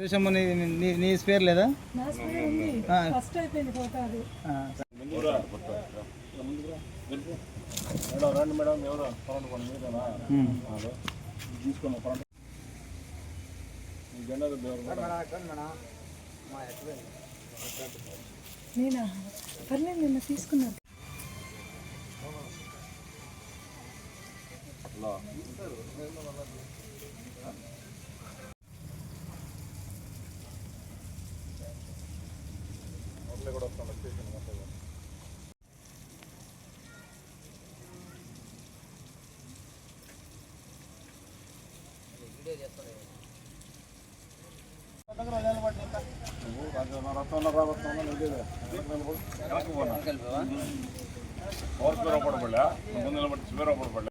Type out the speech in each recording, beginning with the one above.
సురేషమ్మ నీ నీ- నీ స్పేర్ లేదా. ఫస్ట్ అయిపోయింది రండి మేడం ఎవరు పని మీరేనా ఉమ్. హలో తీసుకోండి జెండా నేనా? పర్లేదు నిన్న తీసుకున్నాను. హలో ఊర్లో కూడా వస్తాను స్టేషన్ మాట్లాడదాం నువ్వు రాజు- నా రథంలో రాబోతున్నా నువ్వు ఇదే. వెనక్కి పోనా? పవర్ స్పీర్ పడబడలే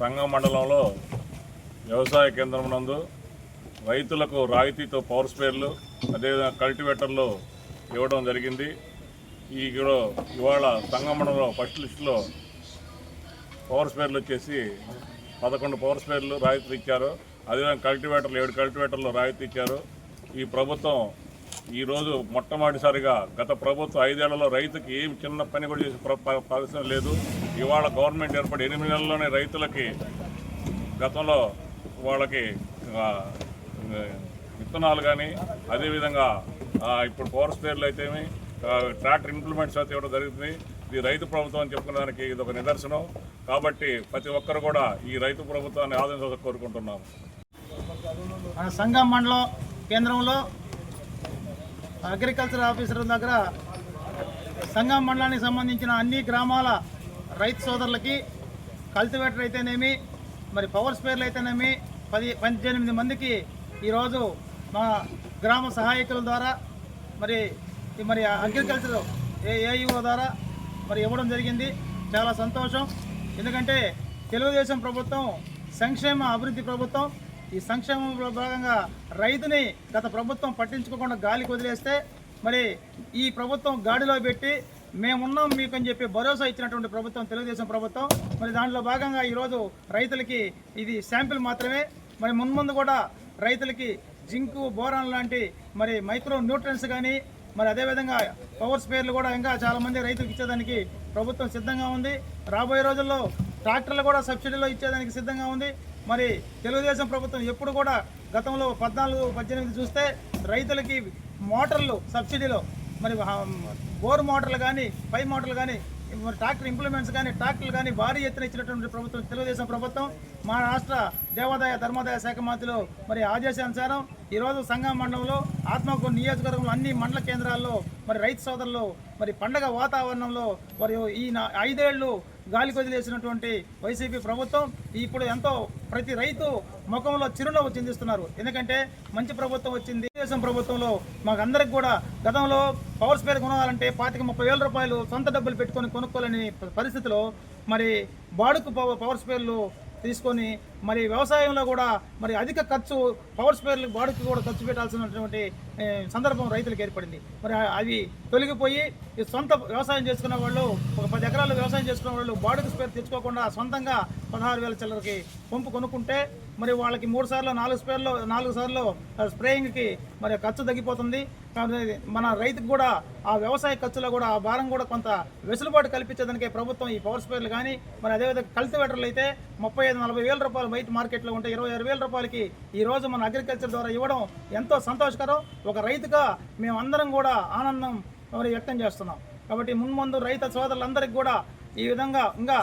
సంగం మండలంలో వ్యవసాయ కేంద్రం నందు రైతులకు రాయితీతో పవర్ స్పేర్లు అదేవిధంగా కల్టివేటర్లు ఇవ్వడం జరిగింది. ఈ ఇవాళ సంగం మండలంలో ఫస్ట్ లిస్టులో పవర్ స్పేర్లు వచ్చేసి పదకొండు పవర్ స్పేర్లు రాయితీ ఇచ్చారు. అదేవిధంగా కల్టివేటర్లు ఏడు కల్టివేటర్లు రాయితీ ఇచ్చారు. ఈ ప్రభుత్వం ఈరోజు మొట్టమొదటిసారిగా గత ప్రభుత్వం ఐదేళ్ళలో రైతుకి ఏం చిన్న పని కూడా చేసే ప్ర- పరిస్థితి లేదు. ఇవాళ గవర్నమెంట్ ఏర్పడి ఎనిమిది నెలల్లోనే రైతులకి గతంలో వాళ్ళకి విత్తనాలు కానీ అదేవిధంగా ఇప్పుడు పవర్ స్పేర్లు అయితేమి ట్రాక్టర్ ఇంప్లిమెంట్స్ అయితే ఇవ్వడం జరుగుతుంది ఇది రైతు ప్రభుత్వం అని చెప్పుకునేదానికి ఇది ఒక నిదర్శనం. కాబట్టి ప్రతి ఒక్కరు కూడా ఈ రైతు ప్రభుత్వాన్ని ఆదరించాలని కోరుకుంటున్నాము. మన సంగం మండలం కేంద్రంలో అగ్రికల్చర్ ఆఫీసర్ దగ్గర సంగం మండలానికి సంబంధించిన అన్ని గ్రామాల రైతు సోదరులకి కల్టివేటర్ అయితేనేమి మరి పవర్ స్పేర్లు అయితేనేమి పది పద్దెనిమిది మందికి ఈరోజు మా గ్రామ సహాయకుల ద్వారా మరి ఈ మరి అగ్రికల్చర్ ఏఈఓ ద్వారా మరి ఇవ్వడం జరిగింది. చాలా సంతోషం. ఎందుకంటే తెలుగుదేశం ప్రభుత్వం సంక్షేమ అభివృద్ధి ప్రభుత్వం ఈ సంక్షేమంలో భాగంగా రైతుని గత ప్రభుత్వం పట్టించుకోకుండా గాలికి వదిలేస్తే మరి ఈ ప్రభుత్వం గాడిలో పెట్టి మేమున్నాం మీకు అని చెప్పి భరోసా ఇచ్చినటువంటి ప్రభుత్వం తెలుగుదేశం ప్రభుత్వం. మరి దాంట్లో భాగంగా ఈరోజు రైతులకి ఇది శాంపిల్ మాత్రమే. మరి మున్ముందు కూడా రైతులకి జింకు బోరాన్ లాంటి మరి మైక్రో న్యూట్రియన్స్ కానీ మరి అదేవిధంగా పవర్ స్పేర్లు కూడా ఇంకా చాలామంది రైతులకు ఇచ్చేదానికి ప్రభుత్వం సిద్ధంగా ఉంది. రాబోయే రోజుల్లో ట్రాక్టర్లు కూడా సబ్సిడీలో ఇచ్చేదానికి సిద్ధంగా ఉంది. మరి తెలుగుదేశం ప్రభుత్వం ఎప్పుడు కూడా గతంలో పద్నాలుగు పద్దెనిమిది చూస్తే రైతులకి మోటార్లు సబ్సిడీలో మరి బోర్ మోటార్లు కానీ పై మోటార్లు కానీ మరి ట్రాక్టర్ ఇంప్లిమెంట్స్ కానీ ట్రాక్టర్లు కానీ భారీ ఎత్తున ఇచ్చినటువంటి ప్రభుత్వం తెలుగుదేశం ప్రభుత్వం. మా రాష్ట్ర దేవాదాయ ధర్మాదాయ శాఖ మంత్రులు మరి ఆదేశానుసారం ఈరోజు సంఘం మండలంలో ఆత్మకూరు నియోజకవర్గంలో అన్ని మండల కేంద్రాల్లో మరి రైతు సోదరులు మరి పండగ వాతావరణంలో మరి ఈ నా- ఐదేళ్ళు గాలి కొదిలేసినటువంటి వైసీపీ ప్రభుత్వం ఇప్పుడు ఎంతో ప్రతి రైతు ముఖంలో చిరునవ్వు చెందిస్తున్నారు. ఎందుకంటే మంచి ప్రభుత్వం వచ్చింది. దేశం ప్రభుత్వంలో మాకందరికి కూడా గతంలో పవర్ స్పేర్ కొనాలంటే పాతిక ముప్పై వేల రూపాయలు సొంత డబ్బులు పెట్టుకొని కొనుక్కోలేని పరిస్థితిలో మరి బాడుకు పవ- పవర్ స్పేర్లు తీసుకొని మరి వ్యవసాయంలో కూడా మరి అధిక ఖర్చు పవర్ స్పేర్లు బాడుకు కూడా ఖర్చు పెట్టాల్సినటువంటి సందర్భం రైతులకు ఏర్పడింది. మరి అవి తొలగిపోయి సొంత వ్యవసాయం చేసుకున్న వాళ్ళు ఒక పది ఎకరాలు వ్యవసాయం చేసుకున్న వాళ్ళు బాడుకు స్పేర్ తెచ్చుకోకుండా సొంతంగా పదహారు వేల చిల్లరకి పంపు కొనుక్కుంటే మరి వాళ్ళకి మూడు సార్లు నాలుగు స్పేర్లో నాలుగు సార్లు స్ప్రేయింగ్కి మరి ఖర్చు తగ్గిపోతుంది. మన రైతుకు కూడా ఆ వ్యవసాయ ఖర్చులో కూడా ఆ భారం కూడా కొంత వెసులుబాటు కల్పించేదానికి ప్రభుత్వం ఈ పవర్ స్పేర్లు కానీ మరి అదేవిధంగా కల్టివేటర్లు అయితే ముప్పై ఐదు నలభై వేల రూపాయలు వైట్ మార్కెట్లో ఉంటే ఇరవై ఆరు వేల రూపాయలకి ఈ రోజు మన అగ్రికల్చర్ ద్వారా ఇవ్వడం ఎంతో సంతోషకరం. ఒక రైతుగా మేమందరం కూడా ఆనందం మరి వ్యక్తం చేస్తున్నాం. కాబట్టి మున్ముందు రైతు సోదరులందరికీ కూడా ఈ విధంగా ఇంకా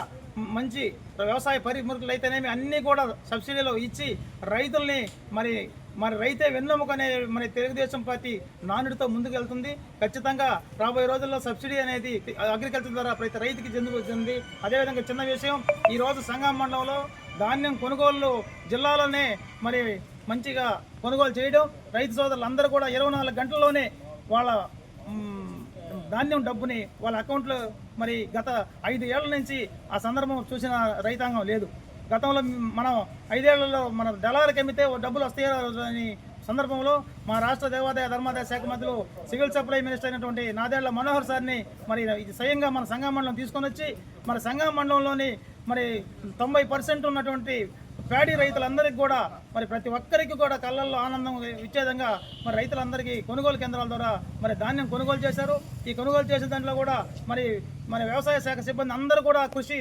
మంచి వ్యవసాయ పరిమితులు అయితేనేమి అన్నీ కూడా సబ్సిడీలో ఇచ్చి రైతుల్ని మరి మరి రైతే వెన్నెముక అనే మరి తెలుగుదేశం పార్టీ నానుడితో ముందుకు వెళ్తుంది ఖచ్చితంగా రాబోయే రోజుల్లో సబ్సిడీ అనేది అగ్రికల్చర్ ద్వారా ప్రతి రైతుకి చెందుతుంది. అదేవిధంగా చిన్న విషయం ఈరోజు సంఘం సంగం మండలంలో ధాన్యం కొనుగోలు జిల్లాలోనే మరి మంచిగా కొనుగోలు చేయడం రైతు సోదరులు అందరూ కూడా ఇరవై నాలుగు గంటల్లోనే వాళ్ళ ధాన్యం డబ్బుని వాళ్ళ అకౌంట్లో మరి గత ఐదు ఏళ్ళ నుంచి ఆ సందర్భం చూసిన రైతాంగం లేదు. గతంలో మనం ఐదేళ్ళలో మన దళాలకు అమ్మితే ఓ డబ్బులు వస్తాయో అని సందర్భంలో మా రాష్ట్ర దేవాదాయ ధర్మాదాయ శాఖ మంత్రులు సివిల్ సప్లై మినిస్టర్ అయినటువంటి నాదేళ్ళ మనోహర్ సార్ని మరి ఇది స్వయంగా మన సంఘం మండలం తీసుకొని వచ్చి మన సంఘం మండలంలోని మరి తొంభై పర్సెంట్ ఉన్నటువంటి ప్యాడీ రైతులందరికీ కూడా మరి ప్రతి ఒక్కరికి కూడా కళ్ళల్లో ఆనందం ఇచ్చేదంగా మరి రైతులందరికీ కొనుగోలు కేంద్రాల ద్వారా మరి ధాన్యం కొనుగోలు చేశారు. ఈ కొనుగోలు చేసే దాంట్లో కూడా మరి మన వ్యవసాయ శాఖ సిబ్బంది అందరూ కూడా కృషి